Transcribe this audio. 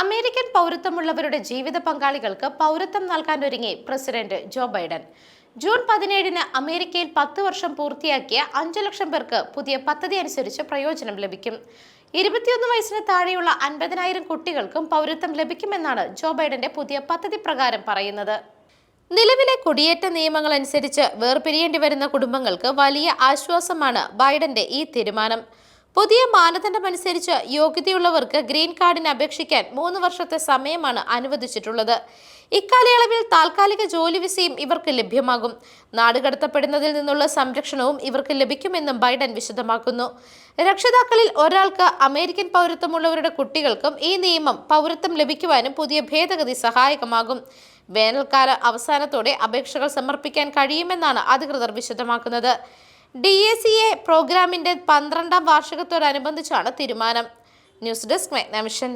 American പൗരത്വമുള്ളവരുടെ ജീവിത പങ്കാളികൾക്ക് പൗരത്വം നൽകാൻ ഒരുങ്ങി പ്രസിഡന്റ് ജോ ബൈഡൻ. ജൂൺ പതിനേഴിന് അമേരിക്കയിൽ പത്ത് വർഷം പൂർത്തിയാക്കിയ അഞ്ചു ലക്ഷം പേർക്ക് പുതിയ പദ്ധതി അനുസരിച്ച് പ്രയോജനം ലഭിക്കും. ഇരുപത്തിയൊന്ന് വയസ്സിന് താഴെയുള്ള അൻപതിനായിരം കുട്ടികൾക്കും പൗരത്വം ലഭിക്കുമെന്നാണ് ജോ ബൈഡന്റെ പുതിയ പദ്ധതി പ്രകാരം പറയുന്നത്. നിലവിലെ കുടിയേറ്റ നിയമങ്ങൾ അനുസരിച്ച് വേർപിരിയേണ്ടി വരുന്ന കുടുംബങ്ങൾക്ക് വലിയ ആശ്വാസമാണ് ബൈഡന്റെ ഈ തീരുമാനം. പുതിയ മാനദണ്ഡമനുസരിച്ച് യോഗ്യതയുള്ളവർക്ക് ഗ്രീൻ കാർഡിന് അപേക്ഷിക്കാൻ മൂന്ന് വർഷത്തെ സമയമാണ് അനുവദിച്ചിട്ടുള്ളത്. ഇക്കാലയളവിൽ താൽക്കാലിക ജോലി വിസയും ഇവർക്ക് ലഭ്യമാകും. നാടുകടത്തപ്പെടുന്നതിൽ നിന്നുള്ള സംരക്ഷണവും ഇവർക്ക് ലഭിക്കുമെന്നും ബൈഡൻ വിശദമാക്കുന്നു. രക്ഷിതാക്കളിൽ ഒരാൾക്ക് അമേരിക്കൻ പൗരത്വമുള്ളവരുടെ കുട്ടികൾക്കും ഈ നിയമം പൗരത്വം ലഭിക്കുവാനും പുതിയ ഭേദഗതി സഹായകമാകും. വേനൽക്കാല അവസാനത്തോടെ അപേക്ഷകൾ സമർപ്പിക്കാൻ കഴിയുമെന്നാണ് അധികൃതർ വിശദമാക്കുന്നത്. ഡി എ സി എ പ്രോഗ്രാമിന്റെ പന്ത്രണ്ടാം വാർഷികത്തോടനുബന്ധിച്ചാണ് തീരുമാനം. News desk മെഗ്നമിഷൻ